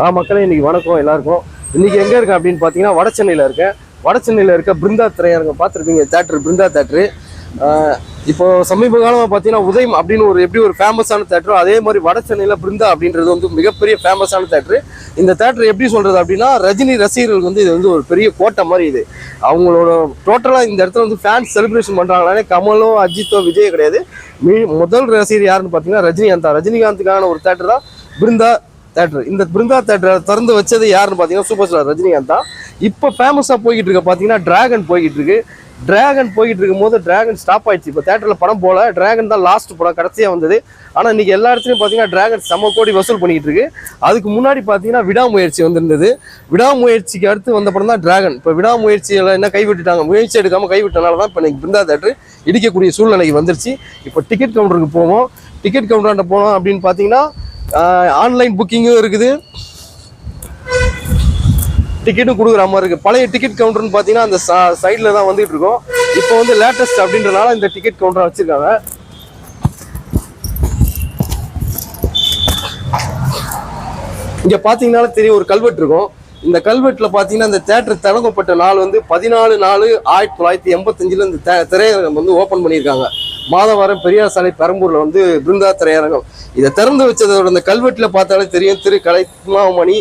ஆ மக்களே இன்னைக்கு வணக்கம் எல்லாருக்கும். இன்னைக்கு எங்க இருக்கேன் அப்படின்னு பார்த்தீங்கன்னா வட சென்னையில் இருக்கேன். வட சென்னையில் இருக்க பிருந்தா திரையரங்கம் பார்த்துருப்பீங்க தேட்டர் பிருந்தா தேட்டரு இப்போ சமீப காலமாக பார்த்தீங்கன்னா உதயம் அப்படின்னு ஒரு எப்படி ஒரு ஃபேமஸான தேட்டரோ அதே மாதிரி வட சென்னையில் பிருந்தா அப்படின்றது வந்து மிகப்பெரிய ஃபேமஸான தேட்டரு இந்த தேட்டர் எப்படி சொல்றது அப்படின்னா ரஜினி ரசிகர்களுக்கு வந்து இது வந்து ஒரு பெரிய கோட்டை மாதிரி இது. அவங்களோட டோட்டலாக இந்த இடத்துல வந்து ஃபேன்ஸ் செலிப்ரேஷன் பண்ணுறாங்கனாலே கமலோ அஜித்தோ விஜய் கிடையாது. மீ- முதல் ரசிகர் யாருன்னு பார்த்தீங்கன்னா ரஜினிகாந்த் தான். ரஜினிகாந்துக்கான ஒரு தேட்டர் தான் பிருந்தா தேட்டர் இந்த பிருந்தா தேட்டரை திறந்து வச்சது யாருன்னு பார்த்தீங்கன்னா சூப்பர் ஸ்டார் ரஜினிகாந்த் தான். இப்போ ஃபேமஸாக போய்கிட்டு இருக்க. பார்த்தீங்கன்னா டிராகன் போய்கிட்டு இருக்கு. டிராகன் போய்கிட்டு இருக்கும்போது டிராகன் ஸ்டாப் ஆயிடுச்சு. இப்போ தேட்டரில் படம் போல டிராகன் தான் லாஸ்ட் படம் கடைசியாக வந்தது. ஆனால் இன்னைக்கு எல்லா இடத்துலையும் பார்த்தீங்கன்னா டிராகன் செம்ம கோடி வசூல் பண்ணிகிட்டு இருக்கு. அதுக்கு முன்னாடி பார்த்தீங்கன்னா விடாமுயற்சி வந்திருந்தது. விடாமுயற்சிக்கு அடுத்து வந்த படம் தான் டிராகன் இப்போ விடாமுயற்சியில் என்ன கைவிட்டுட்டாங்க? முயற்சி எடுக்காமல் கைவிட்டனால தான் இப்போ இன்னைக்கு பிருந்தா தேட்டர் இடிக்கக்கூடிய சூழ்நிலைக்கு வந்துருச்சு. இப்போ டிக்கெட் கவுண்டருக்கு போவோம். டிக்கெட் கவுண்டர்கிட்ட போனோம் அப்படின்னு பார்த்தீங்கன்னா ஆன்லைன் புக்கிங்கும் இருக்குது. டிக்கெட்டும் கொடுக்குற மாதிரி இருக்குது பழைய டிக்கெட் கவுண்டர்னு பார்த்தீங்கன்னா அந்த சைடில் தான் வந்துட்டு இருக்கோம். இப்போ வந்து லேட்டஸ்ட் அப்படின்றனால இந்த டிக்கெட் கவுண்டரை வச்சுருக்காங்க. இங்கே பாத்தீங்கன்னாலே தெரியும் ஒரு கல்வெட்டு இருக்கும். இந்த கல்வெட்டில் பார்த்தீங்கன்னா இந்த தேட்டர் தொடங்கப்பட்ட நாள் வந்து பதினாலு நாலு ஆயிரத்தி தொள்ளாயிரத்தி எண்பத்தஞ்சில் இந்த திரையரங்கம் வந்து ஓப்பன் பண்ணியிருக்காங்க. மாதவாரம் பெரியார் சாலை பெரம்பூரில் வந்து பிருந்தா திரையரங்கம். இதை திறந்து வச்சதோட இந்த கல்வெட்டில் பார்த்தாலே தெரியும். திரு கலைமாமணி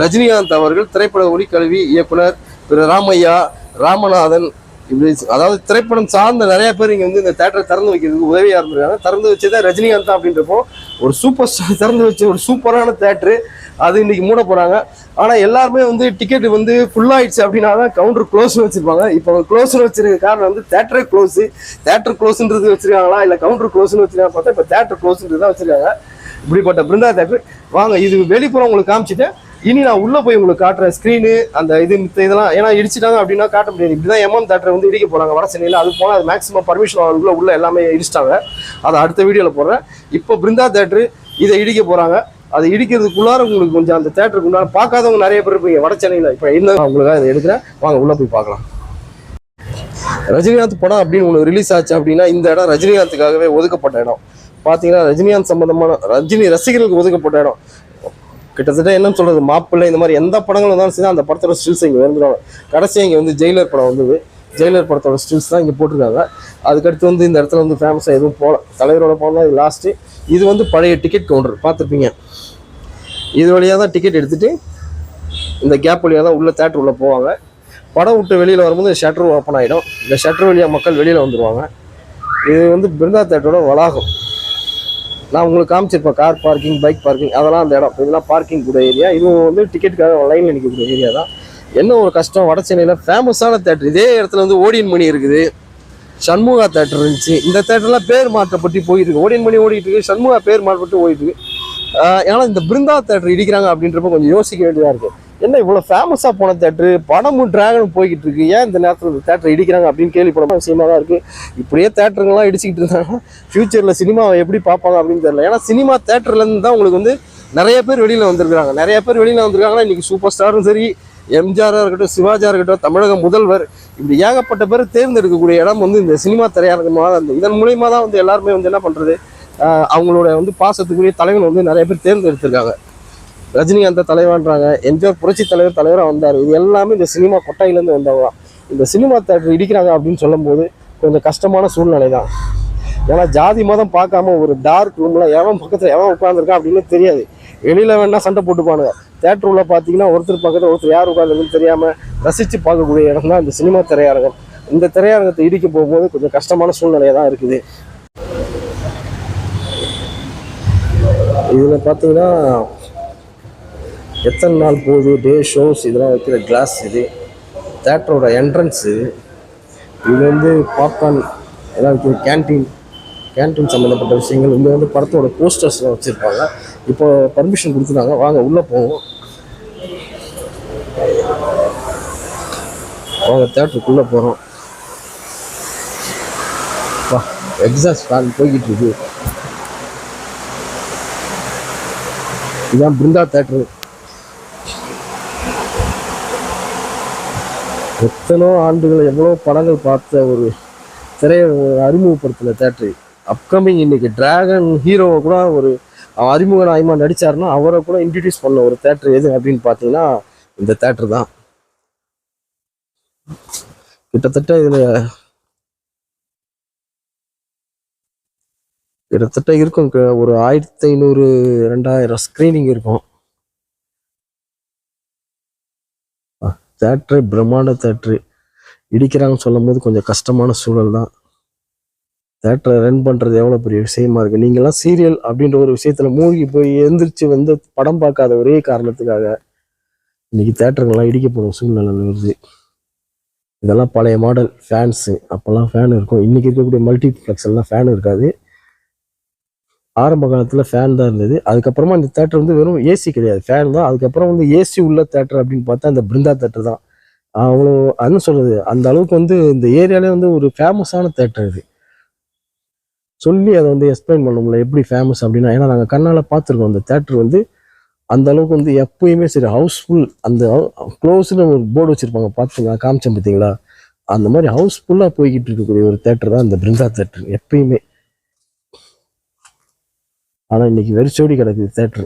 ரஜினிகாந்த் அவர்கள் திரைப்பட ஒளிக்கல்வி இயக்குனர் திரு ராமையா ராமநாதன் இப்படி அதாவது திரைப்படம் சார்ந்த நிறைய பேர் இங்கே வந்து இந்த தேட்டரை திறந்து வைக்கிறதுக்கு உதவியாக இருந்திருக்காங்க. திறந்து வச்சதே ரஜினிகாந்த் அப்படின்றப்போ ஒரு சூப்பர் ஸ்டார் திறந்து வச்ச ஒரு சூப்பரான தேட்டரு அது இன்னைக்கு மூட போறாங்க. ஆனா எல்லாருமே வந்து டிக்கெட் வந்து ஃபுல் ஆயிடுச்சு அப்படின்னா தான் கவுண்டர் க்ளோஸ் வச்சிருப்பாங்க. இப்போ க்ளோஸ் வச்சிருக்க காரணம் வந்து தேட்டரே க்ளோஸ் தேட்டர் க்ளோஸ்ன்றது வச்சிருக்காங்களா? இல்ல கவுண்டர் க்ளோஸ்னு வச்சிருக்காங்க பார்த்தா இப்போ தேட்டர் க்ளோஸ்ன்றது தான் வச்சிருக்காங்க. இப்படிப்பட்ட பிருந்தா தேட்டர் வாங்க இது வெளிப்புறம் உங்களுக்கு காமிச்சிட்டேன். இனி நான் உள்ள போய் உங்களுக்கு காட்டுறேன். ஸ்க்ரீனு அந்த இது மித்த இதெல்லாம் ஏன்னா இடிச்சிட்டாங்க அப்படின்னா காட்ட முடியாது. இப்படிதான் எம்எம் தேட்டரை வந்து இடிக்க போறாங்க. வட சென்னையில் அது போனால் அது மேக்ஸிமம் பர்மிஷன் அவங்களுக்குள்ள உள்ள எல்லாமே இடிச்சிட்டாங்க. அதை அடுத்த வீடியோவில் போடுறேன். இப்போ பிருந்தா தேட்டரு இதை இடிக்க போறாங்க. அதை இடிக்கிறதுக்குள்ளார உங்களுக்கு கொஞ்சம் அந்த தேட்டருக்கு உண்டான பார்க்காதவங்க நிறைய பேர் இருப்பீங்க வட சென்னையில் இப்போ என்ன உங்களுக்காக இதை எடுக்கிறேன்? வாங்க உள்ளே போய் பார்க்கலாம். ரஜினிகாந்த் படம் அப்படின்னு ஒன்று ரிலீஸ் ஆச்சு அப்படின்னா இந்த இடம் ரஜினிகாந்துக்காகவே ஒதுக்கப்பட்ட இடம். பார்த்தீங்கன்னா ரஜினிகாந்த் சம்பந்தமான ரஜினி ரசிகர்களுக்கு ஒதுக்கப்பட்ட இடம். கிட்டத்தட்ட என்ன சொல்கிறது மாப்பிள்ளை இந்த மாதிரி எந்த படங்கள் இருந்தாலும் சரி அந்த படத்தோட ஸ்டில்ஸ் இங்கே வந்துடுவாங்க கடைசியாக இங்கே வந்து ஜெயிலர் படம் வந்தது. ஜெயிலர் படத்தோட ஸ்டில்ஸ் தான் இங்கே போட்டிருக்காங்க. அதுக்கடுத்து வந்து இந்த இடத்துல வந்து ஃபேமஸாக எதுவும் போகல தலைவரோட படம் தான் இது லாஸ்ட்டு இது வந்து பழைய டிக்கெட் கவுண்டர் பார்த்துருப்பீங்க. இது வழியாக தான் டிக்கெட் எடுத்துகிட்டு இந்த கேப் வழியாக தான் உள்ளே தேட்டர் உள்ளே போவாங்க. படம் விட்டு வெளியில் வரும்போது ஷட்டர் ஓப்பன் ஆகிடும் இந்த ஷட்டர் வழியாக மக்கள் வெளியில் வந்துடுவாங்க இது வந்து பிருந்தா தேட்டரோட வளாகம். நான் உங்களுக்கு காமிச்சிருப்பேன். கார் பார்க்கிங் பைக் பார்க்கிங் அதெல்லாம் அந்த இடம். இதெல்லாம் பார்க்கிங் கூட ஏரியா இதுவும் வந்து டிக்கெட்டுக்காக லைனில் நிற்கக்கூடிய ஏரியா தான். என்ன ஒரு கஷ்டம்? வட சென்னையில் ஃபேமஸான தேட்டர் இதே இடத்துல வந்து ஓடியன் மணி இருக்குது. சண்முகா தேட்டர் இருந்துச்சு. இந்த தேட்டர்லாம் பேர் மாற்றப்பட்டு போயிட்டு இருக்கு. ஓடியன் மணி ஓடிட்டு இருக்கு. சண்முகா பேர் மாற்றப்பட்டு போயிட்டு இருக்கு. ஏன்னா இந்த பிருந்தா தேட்டர் இடிக்கிறாங்க அப்படின்றப்ப கொஞ்சம் யோசிக்க வேண்டியதாக இருக்குது என்ன இவ்வளோ ஃபேமஸாக போன தேட்டரு? படமும் டிராகனும் போய்கிட்டு இருக்கு. ஏன் இந்த நேரத்தில் இந்த தேட்டர் இடிக்கிறாங்க அப்படின்னு கேள்விப்பட விஷயமா தான் இருக்குது இப்படியே தேட்டருங்கெல்லாம் இடிச்சிக்கிட்டு இருந்தாங்கன்னா ஃபியூச்சரில் சினிமாவை எப்படி பார்ப்பாங்க அப்படின்னு தெரியல. ஏன்னா சினிமா தேட்டர்லேருந்து தான் உங்களுக்கு வந்து நிறைய பேர் வெளியில் வந்திருக்காங்க நிறைய பேர் வெளியில் வந்திருக்காங்கன்னா இன்றைக்கி சூப்பர் ஸ்டாரும் சரி எம்ஜிஆராக இருக்கட்டும் சிவாஜியாக இருக்கட்டும் தமிழக முதல்வர் இப்படி ஏகப்பட்ட பேர் தேர்ந்தெடுக்கக்கூடிய இடம் வந்து இந்த சினிமா திரையரங்கமாக அந்த இதன் மூலயமா தான் வந்து எல்லாருமே வந்து என்ன பண்ணுறது அவங்களோட வந்து பாசத்துக்குரிய தலைவன் வந்து நிறைய பேர் தேர்ந்தெடுத்திருக்காங்க. ரஜினிகாந்த தலைவன்றாங்க எம்ஜிஆர் புரட்சி தலைவர் தலைவராக வந்தார். இது எல்லாமே இந்த சினிமா கொட்டாயிலேருந்து வந்தவங்க தான். இந்த சினிமா தேட்டர் இடிக்கிறாங்க அப்படின்னு சொல்லும்போது கொஞ்சம் கஷ்டமான சூழ்நிலை தான். ஏன்னா ஜாதி மதம் பார்க்காம ஒரு டார்க் ரூமில் எவன் பக்கத்தில் எவன் உட்காந்துருக்கான் அப்படின்னு தெரியாது. வெளியில வேணால் சண்டை போட்டுப்பானுங்க தேட்டர் உள்ள பார்த்தீங்கன்னா ஒருத்தர் பக்கத்தில் ஒருத்தர் யார் உட்காந்துருக்குன்னு தெரியாமல் ரசித்து பார்க்கக்கூடிய இடம் தான் இந்த சினிமா திரையரங்கம். இந்த திரையரங்கத்தை இடிக்க போகும்போது கொஞ்சம் கஷ்டமான சூழ்நிலையாக தான் இருக்குது. இதில் பார்த்தீங்கன்னா எத்தனை நாள் போகுது? டே ஷோஸ் இதெல்லாம் வைக்கிற கிளாஸ் இது தேட்டரோட என்ட்ரன்ஸ் இது. இது வந்து பாப்கார்ன் எல்லாம் வைக்கிற கேன்டீன் கேன்டீன் சம்மந்தப்பட்ட விஷயங்கள். இங்கே வந்து படத்தோட போஸ்டர்ஸ்லாம் வச்சுருப்பாங்க. இப்போ பர்மிஷன் கொடுத்துருக்காங்க வாங்க உள்ளே போவோம். வாங்க தேட்டருக்குள்ளே போகிறோம் எக்ஸாஸ்ட் ஃபேன் போய்கிட்டு இருக்கு. இதுதான் பிருந்தா தேட்டரு. எத்தனோ ஆண்டுகள் எவ்வளோ படங்கள் பார்த்த ஒரு திரையை அறிமுகப்படுத்தின தேட்டரு. அப்கமிங் இன்னைக்கு டிராகன் ஹீரோவை கூட ஒரு அறிமுக நாயமா நடிச்சாருன்னா அவரை கூட இன்ட்ரடியூஸ் பண்ண ஒரு தேட்டர் எது அப்படின்னு பார்த்தீங்கன்னா இந்த தேட்டர் தான். கிட்டத்தட்ட இதில் கிட்டத்தட்ட இருக்கும். ஒரு ஆயிரத்தி ஐநூறு ரெண்டாயிரம் ஸ்க்ரீனிங் இருக்கும் தேட்ரு பிரம்மாண்ட தேட்ரு இடிக்கிறாங்கன்னு சொல்லும் போது கொஞ்சம் கஷ்டமான சூழல் தான். தேட்டரை ரன் பண்ணுறது எவ்வளோ பெரிய விஷயமா இருக்குது நீங்கள்லாம் சீரியல் அப்படின்ற ஒரு விஷயத்தில் மூழ்கி போய் எந்திரிச்சு வந்து படம் பார்க்காத ஒரே காரணத்துக்காக இன்னைக்கு தேட்டருங்கெல்லாம் இடிக்கப்படும் சூழ்நிலை வருது. இதெல்லாம் பழைய மாடல் ஃபேன்ஸு அப்போல்லாம் ஃபேன் இருக்கும். இன்றைக்கி இருக்கக்கூடிய மல்டிப்ளெக்ஸ் எல்லாம் ஃபேன் இருக்காது. ஆரம்ப காலத்தில் ஃபேன் தான் இருந்தது. அதுக்கப்புறமா அந்த தேட்டர் வந்து வெறும் ஏசி கிடையாது. ஃபேன் தான். அதுக்கப்புறம் வந்து ஏசி உள்ள தேட்டர் அப்படின்னு பார்த்தா அந்த பிருந்தா தேட்டர் தான். அவ்வளோ என்ன சொல்கிறது அந்த அளவுக்கு வந்து இந்த ஏரியாலே வந்து ஒரு ஃபேமஸான தேட்டர் இது. சொல்லி அதை வந்து எக்ஸ்பிளைன் பண்ண முடியல எப்படி ஃபேமஸ் அப்படின்னா ஏன்னா நாங்கள் கண்ணால் பார்த்துருக்கோம். அந்த தேட்டர் வந்து அந்த அளவுக்கு வந்து எப்பயுமே சரி ஹவுஸ்ஃபுல் அந்த க்ளோஸ்னு ஒரு போர்டு வச்சுருப்பாங்க. பார்த்துங்க காமிச்சேன் பார்த்தீங்களா? அந்த மாதிரி ஹவுஸ்ஃபுல்லாக போய்கிட்டு இருக்கக்கூடிய ஒரு தேட்டர் தான் அந்த பிருந்தா தேட்டர் எப்பயுமே. ஆனால் இன்னைக்கு வெறிச்சோடி கிடக்குது தேட்ரு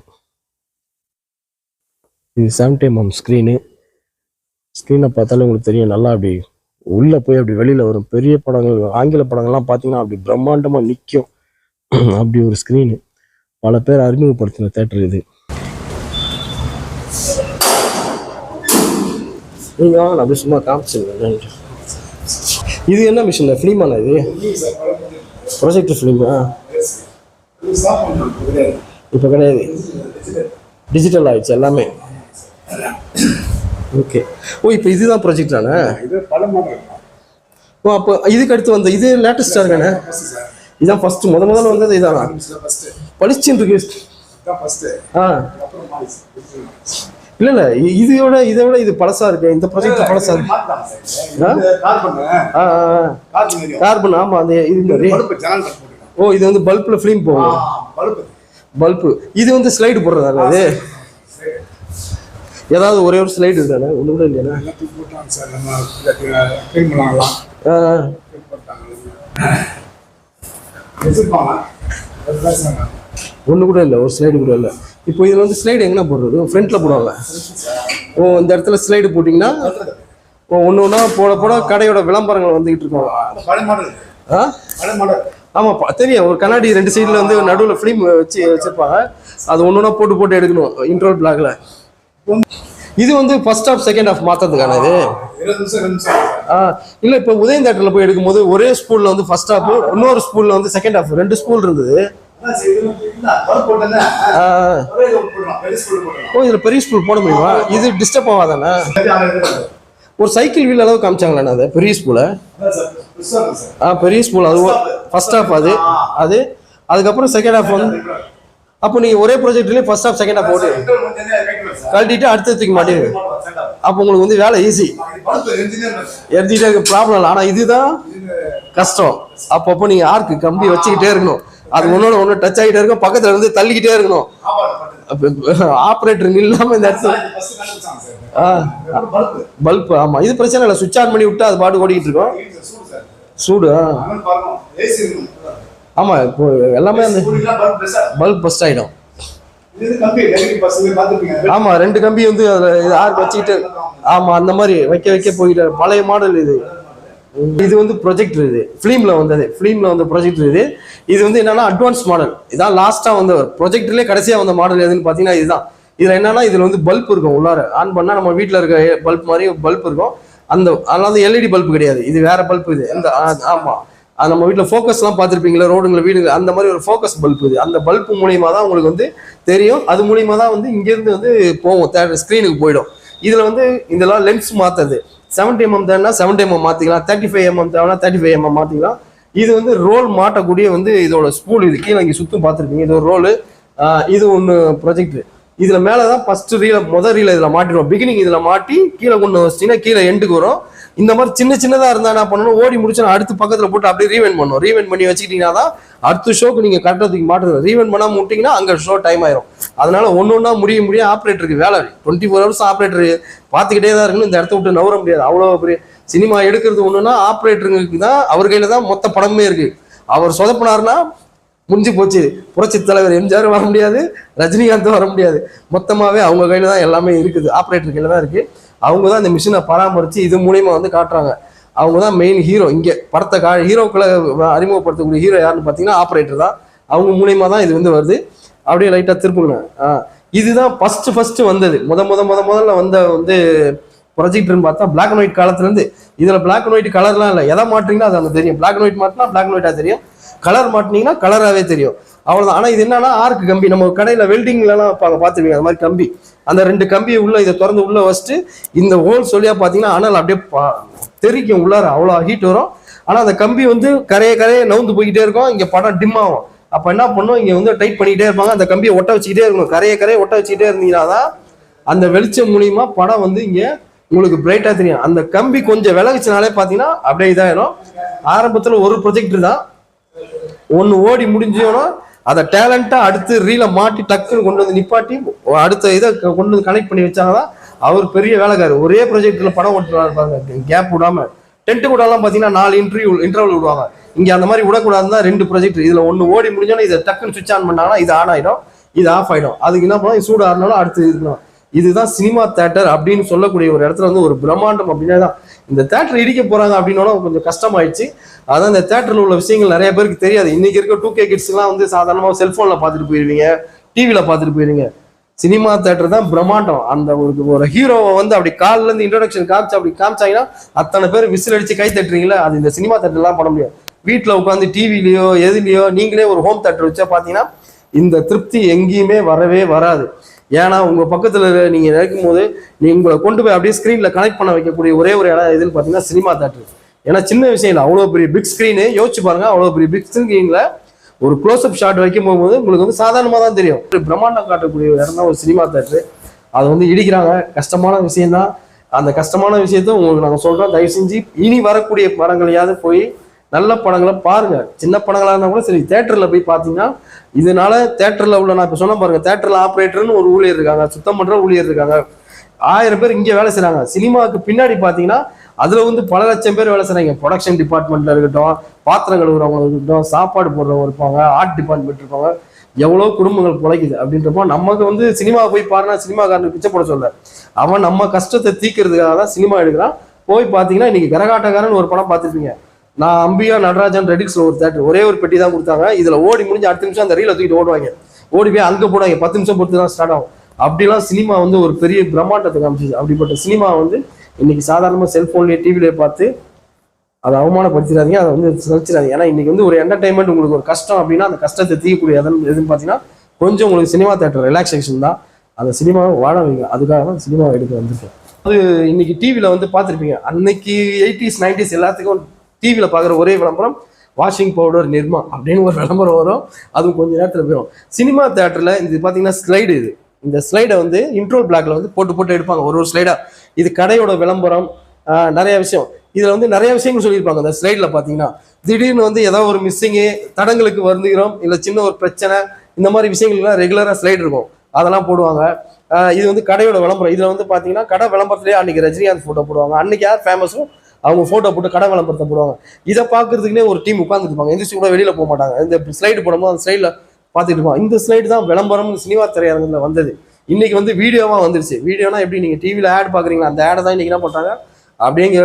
இது செவன் டைம் ஆம் ஸ்க்ரீனு ஸ்க்ரீனை பார்த்தாலே உங்களுக்கு தெரியும் நல்லா அப்படி உள்ளே போய் அப்படி வெளியில் வரும். பெரிய படங்கள் ஆங்கில படங்கள்லாம் பார்த்தீங்கன்னா அப்படி பிரம்மாண்டமாக நிற்கும் அப்படி ஒரு ஸ்க்ரீனு பல பேர் அறிமுகப்படுத்தின தேட்டர் இது. நீங்கள் வாங்க அப்படி சும்மா காமிச்சிருங்க இது என்ன மிஷின் ஃபிலிமாண்ணா இது? ப்ரொஜெக்டர் ஃபிலிமா இப்போ கிடையாது. டிஜிட்டல் ஆயிடுச்சு எல்லாமே. ஓகே ஓ இப்போ இதுதான் ப்ரொஜெக்ட் தானே? ஓ அப்போ இதுக்கு அடுத்து வந்த இது லேட்டஸ்டாக இருக்கானே இதான் ஃபர்ஸ்ட் முத முதல்ல வந்தது இதானா? பளிச்சுன்னு இருக்கு. ஆ. இல்லை இல்லை இதோட இதை விட இது பழசா இருக்கு. இந்த ப்ரொஜெக்ட் பழசா இருக்கு. ஆ? கார்பன். ஆ கார்பன் கார்பன் ஆமா அந்த இது ஓ இது வந்து பல்பில் ஃபிலிம் போகும் பல்பு பல்பு இது வந்து ஸ்லைடு போடுறதா அது? ஏதாவது ஒரே ஒரு ஸ்லைடு இருக்கானே ஒன்று கூட பேசுறாங்க ஒன்று கூட இல்லை ஒரு ஸ்லைடு கூட இல்லை. இப்போ இதில் வந்து ஸ்லைடு எங்கே போடுறது? ஃப்ரண்ட்டில் போடுவாங்க. ஓ இந்த இடத்துல ஸ்லைடு போட்டிங்கன்னா ஒன்று ஒன்றா போட போட கடையோட விளம்பரங்கள் வந்துகிட்டு இருக்கும். ஆ? ஆமாம் தெரியும். ஒரு கண்ணாடி ரெண்டு சைடில் வந்து நடுவில் ஃபிலிம் வச்சு வச்சிருப்பாங்க. அது ஒன்று ஒன்றா போட்டு போட்டு எடுக்கணும் இன்ட்ரோல் பிளாக்ல இது வந்து ஃபர்ஸ்ட் ஆஃப் செகண்ட் ஆஃப் மாற்றதுக்கான இது. ஆ இல்லை இப்போ உதயம் தேட்டரில் போய் எடுக்கும்போது ஒரே ஸ்பூலில் வந்து ஃபர்ஸ்ட் ஹாஃப் இன்னொரு ஸ்பூலில் வந்து செகண்ட் ஹாஃப் ரெண்டு ஸ்பூல் இருந்தது. பெரிய ஸ்கூல் ஓ இதில் பெரிய ஸ்பூல் போட முடியுமா? இது டிஸ்டர்ப் ஆகாதானே? ஒரு சைக்கிள் வீல் அளவு காமிச்சாங்களாண்ணா அது? பெரிய ஸ்பூலை. ஆ பெரிய ஸ்பூல் அது ஃபர்ஸ்ட் ஹாஃப் அது. அது. அதுக்கப்புறம் செகண்ட் ஹாஃப் வந்து அப்போ நீங்கள் ஒரே ப்ராஜெக்ட்லேயே ஃபர்ஸ்ட் ஹாஃப் செகண்ட் ஹாஃப் போட்டு. கழட்டிட்டு அடுத்து தூக்கி மாட்டேங்குது. அப்போ உங்களுக்கு வந்து வேலை ஈஸி இருக்க ப்ராப்ளம் இல்லை. ஆனால் இதுதான் கஷ்டம். அப்பப்போ நீங்கள் ஆர்க்கு கம்பி வச்சுக்கிட்டே இருக்கணும். அது ஒன்னோட ஒன்று டச் ஆகிட்டே இருக்கும். பக்கத்தில் இருந்து தள்ளிக்கிட்டே இருக்கணும். ஆப்ரேட்டர் இல்லாமல் இந்த இடத்துல பல்ப். ஆமாம் இது பிரச்சனை இல்லை. சுவிட்ச் ஆன் பண்ணி விட்டு அது பாட்டு ஓடிக்கிட்டு இருக்கோம். சூடு சார். சூடு ஆ. அதனால பார்க்கணும். AC இருக்கணும். ஆமாம் இப்போ எல்லாமே அந்த பல்ப் பஸ்ட் பார்த்துருப்பீங்க. ஆமா ரெண்டு கம்பி வந்து அதுல ஆர்க் வச்சுக்கிட்டு ஆமா அந்த மாதிரி வைக்க வைக்க போயிட்டு பழைய மாடல் இது. இது வந்து ப்ரொஜெக்ட் இது. ஃபிலிம்ல வந்தது ஃபிலிம்ல வந்த ப்ரொஜெக்ட் இது. இது வந்து என்னன்னா அட்வான்ஸ் மாடல் இதான் லாஸ்டா வந்த ப்ரொஜெக்ட்லேயே கடைசியா வந்த மாடல் எதுன்னு பாத்தீங்கன்னா இதுதான். இதுல என்னன்னா இதுல வந்து பல்ப் இருக்கும் உள்ளார. ஆன் பண்ணா நம்ம வீட்டில் இருக்க பல்ப் மாதிரி பல்ப் இருக்கும். அந்த அதாவது எல்இடி பல்ப் கிடையாது. இது வேற பல்ப் இது. இந்த ஆமாம் ஆமா. அது நம்ம வீட்டில் ஃபோக்கஸ்லாம் பார்த்துருப்பீங்களா? ரோடுங்கள வீடுங்க அந்த மாதிரி ஒரு ஃபோக்கஸ் பல்ப் இது. அந்த பல்ப் மூலியமா தான் உங்களுக்கு வந்து தெரியும். அது மூலியமா தான் வந்து இங்கேருந்து வந்து போவோம் தேர்ட் ஸ்க்ரீனுக்கு போயிடும். இதில் வந்து இதெல்லாம் லென்ஸ் மாற்றுறது செவன்டி எம்எம் தேவைன்னா செவன்டி எம்எம் மாற்றிக்கலாம் தேர்ட்டி ஃபைவ் எம்எம் தேவைன்னா தேர்ட்டி ஃபைவ் எம்எம் மாற்றிக்கலாம் இது வந்து ரோல் மாட்டக்கூடிய வந்து இதோட ஸ்பூல் இது. கீழே இங்கே சுற்றும் பார்த்துருக்கீங்க இது ஒரு ரோலு இது ஒன்று ப்ரொஜெக்ட் இதில் மேலே தான் ஃபஸ்ட்டு ரீல முதல் ரீல இதில் மாட்டிடுவோம். பிகினிங் இதில் மாட்டி கீழே கொண்டு வச்சிட்டிங்கன்னா கீழே எண்டுக்கு வரும். இந்த மாதிரி சின்ன சின்னதாக இருந்தால் என்ன பண்ணணும்? ஓடி முடிச்சு நான் அடுத்து பக்கத்தில் போட்டு அப்படியே ரீவெண்ட் பண்ணணும் ரீவெண்ட் பண்ணி வச்சுக்கிட்டீங்கன்னா தான் அடுத்த ஷோக்கு நீங்கள் கரெக்டாக தூக்கி மாட்டுறது ரீவெண்ட் பண்ணாமல் விட்டிங்கன்னா அங்கே ஷோ டைம் ஆயிரும். அதனால ஒன்று ஒன்றா முடிய முடிய ஆப்ரேட்டருக்கு வேலை. டுவெண்ட்டி ஃபோர் ஹவர்ஸ் ஆப்ரேட்டர் பார்த்துக்கிட்டே தான் இருக்கணும். இந்த இடத்த விட்டு நவர முடியாது. அவ்வளோ பெரிய சினிமா எடுக்கிறது ஒன்றுனா ஆப்ரேட்டருங்களுக்கு தான் அவர் கையில் தான் மொத்த படமே இருக்கு. அவர் சொதப்பினார்னா முடிஞ்சு போச்சு. புரட்சி தலைவர் எம்ஜிஆர் வர முடியாது. ரஜினிகாந்த் வர முடியாது. மொத்தமாவே அவங்க கையில தான் எல்லாமே இருக்குது. ஆப்ரேட்டர் கையில தான் இருக்கு. அவங்க தான் இந்த மிஷினை பராமரித்து இது மூலியமா வந்து காட்டுறாங்க. அவங்க தான் மெயின் ஹீரோ இங்கே படத்தை கா ஹீரோக்களை அறிமுகப்படுத்தக்கூடிய ஹீரோ யாருன்னு பார்த்தீங்கன்னா ஆப்ரேட்டர் தான். அவங்க மூலியமா தான் இது வந்து வருது. அப்படியே லைட்டாக திருப்புங்க. ஆ இதுதான் ஃபஸ்ட்டு ஃபஸ்ட்டு வந்தது. முத முத முத முதல்ல வந்த வந்து ப்ரொஜெக்டர்னு பார்த்தா பிளாக் அண்ட் ஒயிட் காலத்துலேருந்து. இதில் பிளாக் அண்ட் ஒயிட் கலர்லாம் இல்லை. எதை மாட்டுறீங்களோ அது எனக்கு தெரியும். பிளாக் அண்ட் ஒயிட் மாட்டினா பிளாக் அண்ட் ஒயிட்டாக தெரியும். கலர் மாட்டினீங்கன்னா கலராகவே தெரியும். அவ்வளோதான் ஆனால் இது என்னன்னா ஆர்க் கம்பி. நம்ம கடையில் வெல்டிங்லலாம் வைப்பாங்க பார்த்துருவீங்க அது மாதிரி கம்பி. அந்த ரெண்டு கம்பியை உள்ள இதை திறந்து உள்ள வச்சுட்டு இந்த ஹோல் சொல்லியா பார்த்தீங்கன்னா அனல் அப்படியே தெரிக்கும் தெறிக்கும் உள்ளார. அவ்வளோ ஹீட் வரும். ஆனால் அந்த கம்பி வந்து கரைய கரைய நவுந்து போய்கிட்டே இருக்கும். இங்கே படம் டிம் ஆகும். அப்போ என்ன பண்ணும்? இங்கே வந்து டைட் பண்ணிக்கிட்டே இருப்பாங்க. அந்த கம்பியை ஒட்ட வச்சுக்கிட்டே இருக்கணும். கரைய கரைய ஒட்ட வச்சுக்கிட்டே இருந்தீங்கன்னா தான் அந்த வெளிச்சம் மூலியமா படம் வந்து இங்க உங்களுக்கு பிரைட்டா தெரியும். அந்த கம்பி கொஞ்சம் விலகுச்சுனாலே பாத்தீங்கன்னா அப்படியே இதாயிடும். ஆரம்பத்துல ஒரு ப்ரொஜெக்டர் தான். ஒன்று ஓடி முடிஞ்சோன்னா அதை டேலண்டா அடுத்து ரீல மாட்டி டக்குன்னு கொண்டு வந்து நிப்பாட்டி அடுத்த இதை கொண்டு வந்து கனெக்ட் பண்ணி வச்சாங்கன்னா அவர் பெரிய வேலைக்காரர் ஒரே ப்ரொஜெக்ட்ல படம் ஓட்டுறாரு பாருங்க கேப் விடாம. டென்ட் கூட எல்லாம் பாத்தீங்கன்னா நாலு இன்டர்வியூ இன்டர்வல் விடுவாங்க. இங்க அந்த மாதிரி விடக்கூடாதுன்னா ரெண்டு ப்ரொஜெக்ட் இதுல ஒன்னு ஓடி முடிஞ்சோன்னா இதை டக்குன்னு சுவிச் ஆன் பண்ணாங்கன்னா இது ஆன் ஆயிடும் இது ஆஃப் ஆயிடும். அதுக்கு என்ன பண்ணும் சூடு ஆறினாலும் அடுத்து இருக்கணும் இதுதான் சினிமா தேட்டர் அப்படின்னு சொல்லக்கூடிய ஒரு இடத்துல வந்து ஒரு பிரம்மாண்டம் அப்படின்னா தான் இந்த தேட்டர் இடிக்க போறாங்க அப்படின்னா கொஞ்சம் கஷ்டமாயிடுச்சு. அதான் இந்த தேட்டர்ல உள்ள விஷயங்கள் நிறைய பேருக்கு தெரியாது. இன்னைக்கு இருக்க டூ கே கிட்ஸ்லாம் வந்து சாதாரணமாக செல்போன்ல பார்த்துட்டு போயிருவீங்க டிவியில பார்த்துட்டு போயிருவீங்க. சினிமா தேட்டர் தான் பிரம்மாண்டம். அந்த ஒரு ஒரு ஹீரோவை வந்து அப்படி கால்ல இருந்து இன்ட்ரோடக்ஷன் காமிச்சு அப்படி காமிச்சாங்கன்னா அத்தனை பேர் விசில் அடிச்சு கை தட்டுறீங்களா அது இந்த சினிமா தேட்டர்லாம் பண்ண முடியாது. வீட்டில் உட்காந்து டிவிலையோ எதுலையோ நீங்களே ஒரு ஹோம் தேட்டர் வச்சா பார்த்தீங்கன்னா இந்த திருப்தி எங்கேயுமே வரவே வராது. ஏன்னா உங்கள் பக்கத்தில் நீங்கள் நினைக்கும் போது நீ உங்களை கொண்டு போய் அப்படியே ஸ்க்ரீனில் கனெக்ட் பண்ண வைக்கக்கூடிய ஒரே ஒரு இடம் எதுன்னு பார்த்தீங்கன்னா சினிமா தேட்டர் ஏன்னா சின்ன விஷயம் இல்லை அவ்வளோ பெரிய பிக் ஸ்க்ரீனு யோசிச்சு பாருங்கள் அவ்வளோ பெரிய பிக் ஸ்க்ரீனில் ஒரு க்ளோஸ்அப் ஷாட் வைக்கும் போகும்போது உங்களுக்கு வந்து சாதாரணமாக தான் தெரியும். ஒரு பிரம்மாண்டம் காட்டக்கூடிய ஒரு இடம் தான் ஒரு சினிமா தேட்டரு அது வந்து இடிக்கிறாங்க. கஷ்டமான விஷயம்தான். அந்த கஷ்டமான விஷயத்த உங்களுக்கு நாங்கள் சொல்கிறோம் தயவு செஞ்சு இனி வரக்கூடிய படங்களையாவது போய் நல்ல படங்களை பாருங்க. சின்ன படங்களாக இருந்தால் கூட சரி தேட்டரில் போய் பார்த்தீங்கன்னா இதனால தேட்டரில் உள்ள நான் இப்போ சொன்ன பாருங்க தேட்டரில் ஆப்ரேட்டர்னு ஒரு ஊழியர் இருக்காங்க சுத்தம் பண்ணுற ஊழியர் இருக்காங்க. ஆயிரம் பேர் இங்கே வேலை செய்கிறாங்க சினிமாவுக்கு பின்னாடி பார்த்தீங்கன்னா அதில் வந்து பல லட்சம் பேர் வேலை செய்கிறாங்க ப்ரொடக்ஷன் டிபார்ட்மெண்ட்ல இருக்கட்டும் பாத்திரம் கழுவுறவங்க இருக்கட்டும் சாப்பாடு போடுறவங்க இருப்பாங்க ஆர்ட் டிபார்ட்மெண்ட் இருப்பாங்க. எவ்வளோ குடும்பங்கள் பிழைக்குது அப்படின்றப்போ நமக்கு வந்து சினிமா போய் பாருனா சினிமாக்காரனுக்கு பிச்சை போட சொல்ல. அவன் நம்ம கஷ்டத்தை தீக்கிறதுக்காக தான் சினிமா எடுக்கிறான். போய் பார்த்தீங்கன்னா இன்னைக்கு கரகாட்டக்காரன் ஒரு படம் பார்த்துருப்பீங்க. நான் அம்பியா நடராஜன் ரெடிக்ஸ்ல ஒரு தேட்டர் ஒரே ஒரு பெட்டி தான் கொடுத்தாங்க. இதுல ஓடி முடிஞ்சு அடுத்த நிமிஷம் அந்த ரீல தூக்கிட்டு ஓடுவாங்க. ஓடி போய் அங்க போடுவாங்க. பத்து நிமிஷம் பொறுத்து தான் ஸ்டார்ட் ஆகும். அப்படிலாம் சினிமா வந்து ஒரு பெரிய பிரம்மாண்டத்தை காமிச்சிது. அப்படிப்பட்ட சினிமா வந்து இன்னைக்கு சாதாரணமா செல்போன்லயே டிவிலேயே பார்த்து அதை அவமானப்படுத்திடாதீங்க. அதை வந்து சிரிச்சிடாதீங்க ஏன்னா இன்னைக்கு வந்து ஒரு என்டர்டைன்மெண்ட் உங்களுக்கு ஒரு கஷ்டம் அப்படின்னா அந்த கஷ்டத்தை தீயக்கூடிய எதுன்னு எதுன்னு பார்த்தீங்கன்னா கொஞ்சம் உங்களுக்கு சினிமா தேட்டர் ரிலாக்ஸேஷன் தான். அந்த சினிமாவை வாழ வைங்க. அதுக்காக தான் சினிமாவை எடுக்க வந்திருக்கேன். அது இன்னைக்கு டிவியில் வந்து பார்த்துருப்பீங்க. அன்னைக்கு எயிட்டிஸ் நைன்டிஸ் எல்லாத்துக்கும் டிவியில் பார்க்குற ஒரே விளம்பரம் வாஷிங் பவுடர் நிர்மா அப்படின்னு ஒரு விளம்பரம் வரும். அதுவும் கொஞ்ச நேரத்தில் போயிடும் சினிமா தேட்டரில் இது பார்த்தீங்கன்னா ஸ்லைடு இது. இந்த ஸ்லைடை வந்து இன்ட்ரோல் பிளாக்ல வந்து போட்டு போட்டு எடுப்பாங்க. ஒரு ஒரு ஸ்லைடா இது கடையோட விளம்பரம் நிறைய விஷயம். இதுல வந்து நிறைய விஷயங்கள் சொல்லியிருப்பாங்க. அந்த ஸ்லைட்ல பாத்தீங்கன்னா திடீர்னு வந்து ஏதாவது ஒரு மிஸ்ஸிங்கு தடங்களுக்கு வருந்துகிறோம் இல்லை சின்ன ஒரு பிரச்சனை இந்த மாதிரி விஷயங்கள்லாம் ரெகுலரா ஸ்லைட் இருக்கும். அதெல்லாம் போடுவாங்க. இது வந்து கடையோட விளம்பரம். இதுல வந்து பாத்தீங்கன்னா கடை விளம்பரத்திலேயே அன்னைக்கு ரஜினிகாந்த் போட்டோ போடுவாங்க. அன்னைக்கு யார் ஃபேமஸும் அவங்க போட்டோ போட்டு கடை விளம்பரத்தை போடுவாங்க. இதை பார்க்கறதுக்குனே ஒரு டீம் உட்காந்துருப்பாங்க இருப்பாங்க. எந்திரிச்சு கூட வெளியில போக மாட்டாங்க. இந்த ஸ்லைடு போடும்போது அந்த ஸ்லைட்ல பார்த்துட்டு இருப்பாங்க. இந்த ஸ்லைடு தான் விளம்பரம் சினிமா திரையரங்குல வந்தது. இன்னைக்கு வந்து வீடியோவா வந்துருச்சு. வீடியோனா எப்படி நீங்க டிவியில் ஆட் பாக்குறீங்களா அந்த ஆடை தான் இன்னைக்கு என்ன பண்றாங்க? அப்படியே இங்கே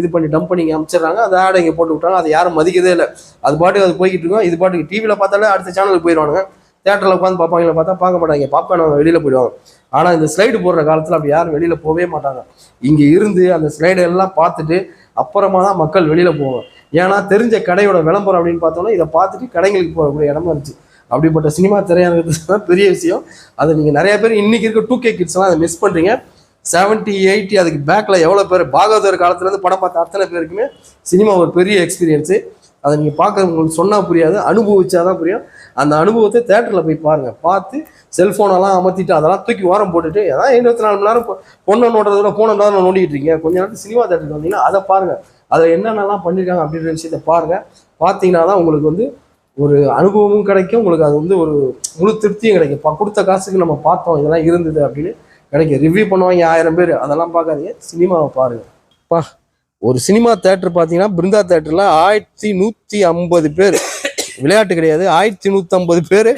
இது பண்ணி டம்ப் பண்ணி இங்க அமைச்சிடுறாங்க. அந்த ஆடை இங்க போட்டு விட்டாங்க. அதை யாரும் மதிக்கதே இல்லை. அது பாட்டுக்கு அது போய்கிட்டு இருக்கோம். இது பாட்டுக்கு டிவியில் பார்த்தாலே அடுத்த சேனலுக்கு போயிடுவானுங்க தேட்டரில் உட்காந்து பார்ப்பாங்க. பார்த்தா பார்க்க மாட்டாங்க. பாப்பேன் வெளியில் போயிடுவாங்க. ஆனால் இந்த ஸ்லைடு போடுற காலத்தில் அப்படி யாரும் வெளியில் போகவே மாட்டாங்க. இங்கே இருந்து அந்த ஸ்லைடை எல்லாம் பார்த்துட்டு அப்புறமா தான் மக்கள் வெளியில் போவாங்க. ஏன்னா தெரிஞ்ச கடையோட விளம்பரம் அப்படின்னு பார்த்தோம்னா இதை பார்த்துட்டு கடைங்களுக்கு போகக்கூடிய இடமா இருந்துச்சு. அப்படிப்பட்ட சினிமா திரையரங்கிறது தான் பெரிய விஷயம். அதை நீங்கள் நிறைய பேர் இன்னைக்கு இருக்க டூ கே கிட்ஸ்லாம் அதை மிஸ் பண்ணுறீங்க செவன்ட்டி எயிட்டி அதுக்கு பேக்கில் எவ்வளோ பேர்? பாகவதர் காலத்துலேருந்து படம் பார்த்த அத்தனை பேருக்குமே சினிமா ஒரு பெரிய எக்ஸ்பீரியன்ஸு அதை நீங்கள் பார்க்க உங்களுக்கு சொன்னால் புரியாது அனுபவிச்சாதான் புரியும். அந்த அனுபவத்தை தேட்டரில் போய் பாருங்கள் பார்த்து செல்ஃபோனெல்லாம் அமர்த்திட்டு அதெல்லாம் தூக்கி ஓரம் போட்டுட்டு ஏதாவது இருபத்தி நாலு மணி நேரம் பொண்ணை நோட்டுறத ஃபோனை தான் நோண்டிட்டு இருக்கீங்க. கொஞ்ச நேரத்துக்கு சினிமா தேட்டருக்கு வந்தீங்கன்னா அதை பாருங்கள் அதில் என்னென்னலாம் பண்ணியிருக்காங்க அப்படின்ற விஷயத்த பாருங்கள் பார்த்தீங்கன்னா தான் உங்களுக்கு வந்து ஒரு அனுபவமும் கிடைக்கும். உங்களுக்கு அது வந்து ஒரு முழு திருப்தியும் கிடைக்கும். பா- கொடுத்த காசுக்கு நம்ம பார்த்தோம் இதெல்லாம் இருந்தது அப்படின்னு கிடைக்கும். ரிவ்யூ பண்ணுவாங்க ஆயிரம் பேர். அதெல்லாம் பார்க்காதீங்க. சினிமாவை பாருங்கள் பா ஒரு சினிமா தேட்டர் பார்த்தீங்கன்னா பிருந்தா தேட்டரில் ஆயிரத்தி நூற்றி ஐம்பது பேர். விளையாட்டு கிடையாது. ஆயிரத்தி நூற்றம்பது பேர்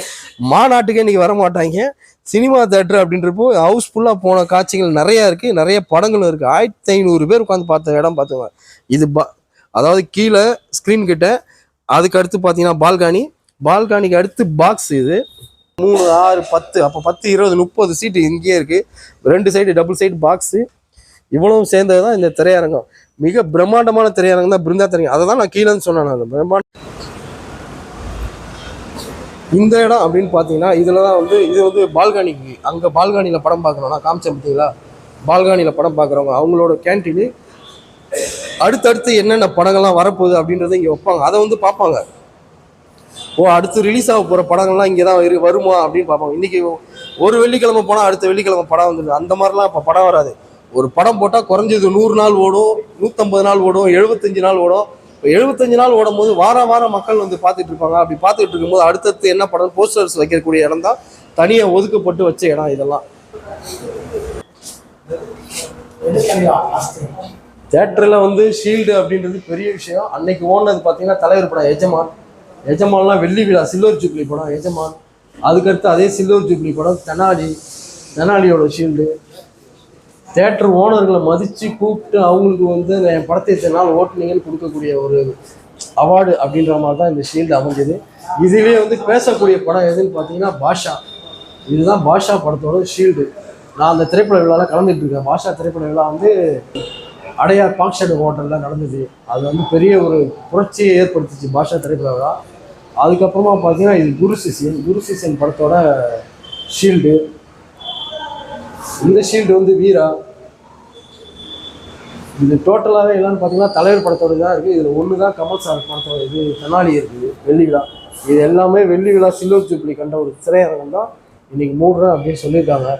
மாநாட்டுக்கே இன்னைக்கு வர மாட்டாங்க சினிமா தேட்டர் அப்படின்றப்போ ஹவுஸ்ஃபுல்லாக போன காட்சிகள் நிறையா இருக்குது நிறைய படங்களும் இருக்குது ஆயிரத்தி ஐநூறு பேர் உட்காந்து பார்த்த இடம் பார்த்துங்க இது பா அதாவது கீழே ஸ்க்ரீன் கிட்ட அதுக்கு அடுத்து பார்த்தீங்கன்னா பால்கானி. பால்கானிக்கு அடுத்து பாக்ஸ் இது. மூணு ஆறு பத்து அப்போ பத்து இருபது முப்பது சீட்டு இங்கேயே இருக்குது ரெண்டு சைடு டபுள் சைடு பாக்ஸு இவ்வளவும் சேர்ந்தது தான் இந்த திரையரங்கம். மிக பிரம்மாண்டமான திரையரங்கம் தான். பிருந்தா திரையரங்கம். அதை தான் நான் கீழேன்னு சொன்னேன் நான். பிரம்மாண்ட இந்த இடம் அப்படின்னு பார்த்தீங்கன்னா இதில் தான் வந்து இது வந்து பால்கானிக்கு அங்கே பால்கானியில் படம் பார்க்குறோம் நான் காமிச்சேன் பார்த்தீங்களா? பால்கானியில் படம் பார்க்குறவங்க அவங்களோட கேன்டீனு அடுத்தடுத்து என்னென்ன படங்கள்லாம் வரப்போகுது அப்படின்றத இங்கே வைப்பாங்க. அதை வந்து பார்ப்பாங்க. ஓ அடுத்து ரிலீஸ் ஆக போகிற படங்கள்லாம் இங்கே தான் இரு வருமா அப்படின்னு பார்ப்பாங்க. இன்றைக்கி ஒரு வெள்ளிக்கிழமை போனால் அடுத்த வெள்ளிக்கிழமை படம் வந்துடுது அந்த மாதிரிலாம் இப்போ படம் வராது. ஒரு படம் போட்டால் குறைஞ்சது நூறு நாள் ஓடும் நூற்றம்பது நாள் ஓடும் எழுபத்தஞ்சு நாள் ஓடும். இப்போ எழுபத்தஞ்சு நாள் ஓடும் போது வார வாரம் மக்கள் வந்து பார்த்துட்டு இருப்பாங்க. அப்படி பார்த்துட்டு இருக்கும்போது அடுத்தடுத்து என்ன படம்? போஸ்டர்ஸ் வைக்கக்கூடிய இடம் தான் தனியாக ஒதுக்கப்பட்டு வச்ச இடம் இதெல்லாம். தேட்டரில் வந்து ஷீல்டு அப்படின்றது பெரிய விஷயம். அன்னைக்கு ஓடினது பார்த்தீங்கன்னா தலைவர் படம் எஜமான். எஜமான்லாம் வெள்ளி விழா சில்வர் ஜூப்ளி படம் எஜமான். அதுக்கடுத்து அதே சில்வர் ஜூப்ளி படம் தெனாலி. தெனாலியோட ஷீல்டு தேட்டர் ஓனர்களை மதித்து கூப்பிட்டு அவங்களுக்கு வந்து என் படத்தை இத்தனை நாள் ஓட்டுனீங்கன்னு கொடுக்கக்கூடிய ஒரு அவார்டு அப்படின்ற மாதிரி தான் இந்த ஷீல்டு அமைஞ்சது. இதுவே வந்து பேசக்கூடிய படம் எதுன்னு பார்த்தீங்கன்னா பாஷா. இதுதான் பாஷா படத்தோட ஷீல்டு நான் அந்த திரைப்பட விழாவில் கலந்துட்டு இருக்கேன். பாஷா திரைப்பட விழா வந்து அடையார் பாக்ஷெட் ஹோட்டலில் நடந்தது. அது வந்து பெரிய ஒரு புரட்சியை ஏற்படுத்துச்சு பாஷா திரைப்பட விழா. அதுக்கப்புறமா பார்த்தீங்கன்னா இது குரு சிசியன் குரு சிசியன் படத்தோட ஷீல்டு இந்த ஷீல்டு வந்து வீரா. இது டோட்டலாகவே என்னென்னு பார்த்தீங்கன்னா தலைவர் படத்தோட தான் இருக்குது இதில் ஒன்று தான் கமல் சார் படத்தோட இது தெனாலி இருக்குது வெள்ளி விழா. இது எல்லாமே வெள்ளி விழா சில்வர் ஜூப்ளி கண்ட ஒரு திரையரங்கம் தான். இன்றைக்கி மூடுறேன் அப்படின்னு சொல்லியிருக்காங்க.